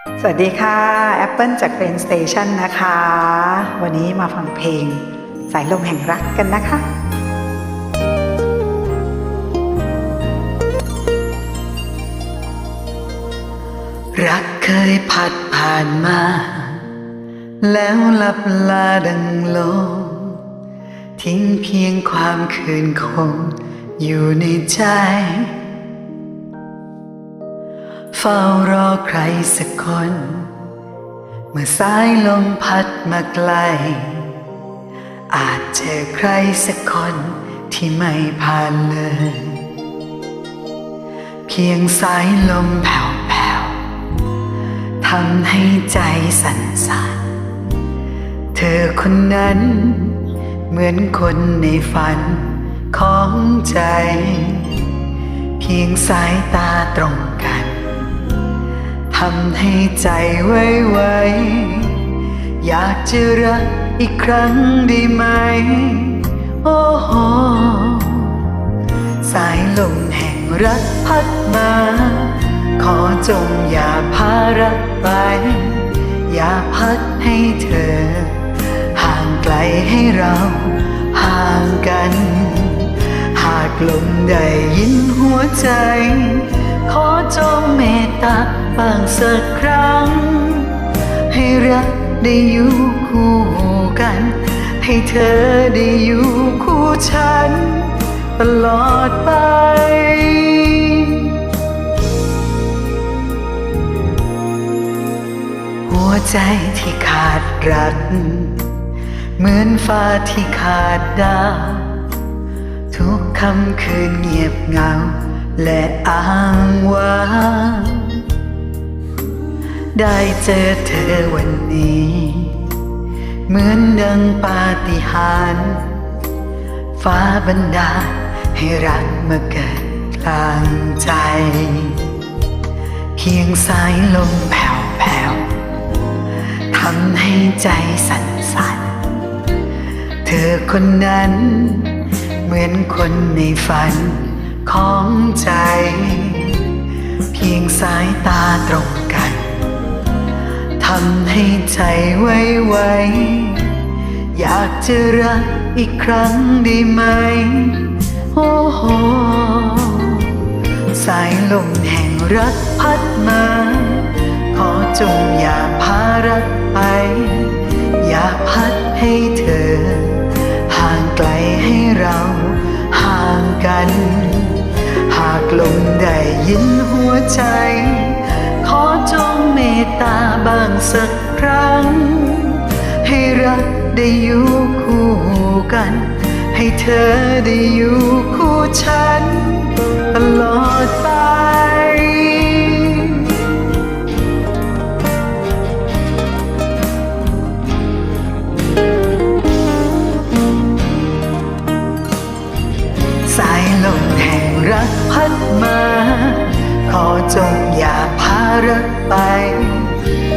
สวัสดีค่ะแอปเปิลจากเ r รนสเตชันนะคะ วันนี้มาฟังเพลง สายลมแห่งรักกันนะคะรักเคยพัดผ่านมา แล้วลับลาดังลมทิ้งเพียงความคืนคงอยู่ในใจ เฝ้ารอใครสักคน เมื่อสายลมพัดมาไกล อาจเจอใครสักคนที่ไม่ผ่านเลย เพียงสายลมแผ่วๆทำให้ใจสั่นสั่นๆเธอคนนั้น เหมือนคนในฝันของใจ เพียงสายตาตรงกัน ทำให้ใจไว้ไวอยากจะรักอีกครั้งได้ไหม โอ้โห สายลมแห่งรักพัดมา ขอจงอย่าพารักไป อย่าพัดให้เธอ ห่างไกลให้เราห่างกัน หากลมได้ยินหัวใจ ขอจงเมตตา บางสักครั้ง ให้รักได้อยู่คู่กัน ให้เธอได้อยู่คู่ฉัน ตลอดไปหัวใจที่ขาดรัก เหมือนฟ้าที่ขาดดาว ทุกคำคืนเงียบเหงา และอ้างว้าง ได้เจอเธอวันนี้ เหมือนดังปาฏิหาริย์ฟ้าบันดาลให้รักมาเกิดกลางใจเพียงสายลมแผ่วๆทำให้ใจสั่นสั่นๆเธอคนนั้น เหมือนคนในฝันของใจ เพียงสายตาตรงกันำให้ใจไว้ไวอยากจะรักอีกครั้งได้ไหม โอ้โห สายลมแห่งรักพัดมา ขอจงอย่าพารักไป อย่าพัดให้เธอ ห่างไกลให้เราห่างกัน หากลมได้ยินหัวใจ ขอจง ตตาบางสักครั้ง ให้รักได้อยู่คู่กัน ให้เธอได้อยู่คู่ฉัน ตลอดไปสายลมแห่งรักพัดมา ขอจงอย่าพารักไป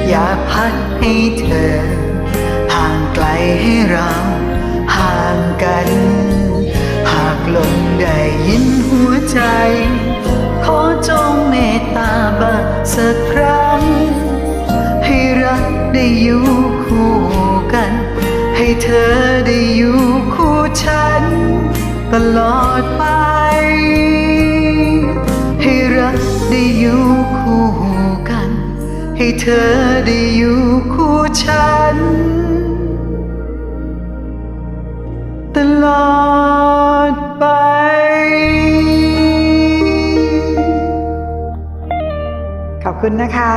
อย่าพัดให้เธอ ห่างไกลให้เราห่างกัน หากลมได้ยินหัวใจ ขอจงเมตตาบางสักครั้ง ให้รักได้อยู่คู่กัน ให้เธอได้อยู่คู่ฉัน ตลอดไป ให้เธอได้อยู่คู่ฉัน ตลอดไปขอบคุณนะคะ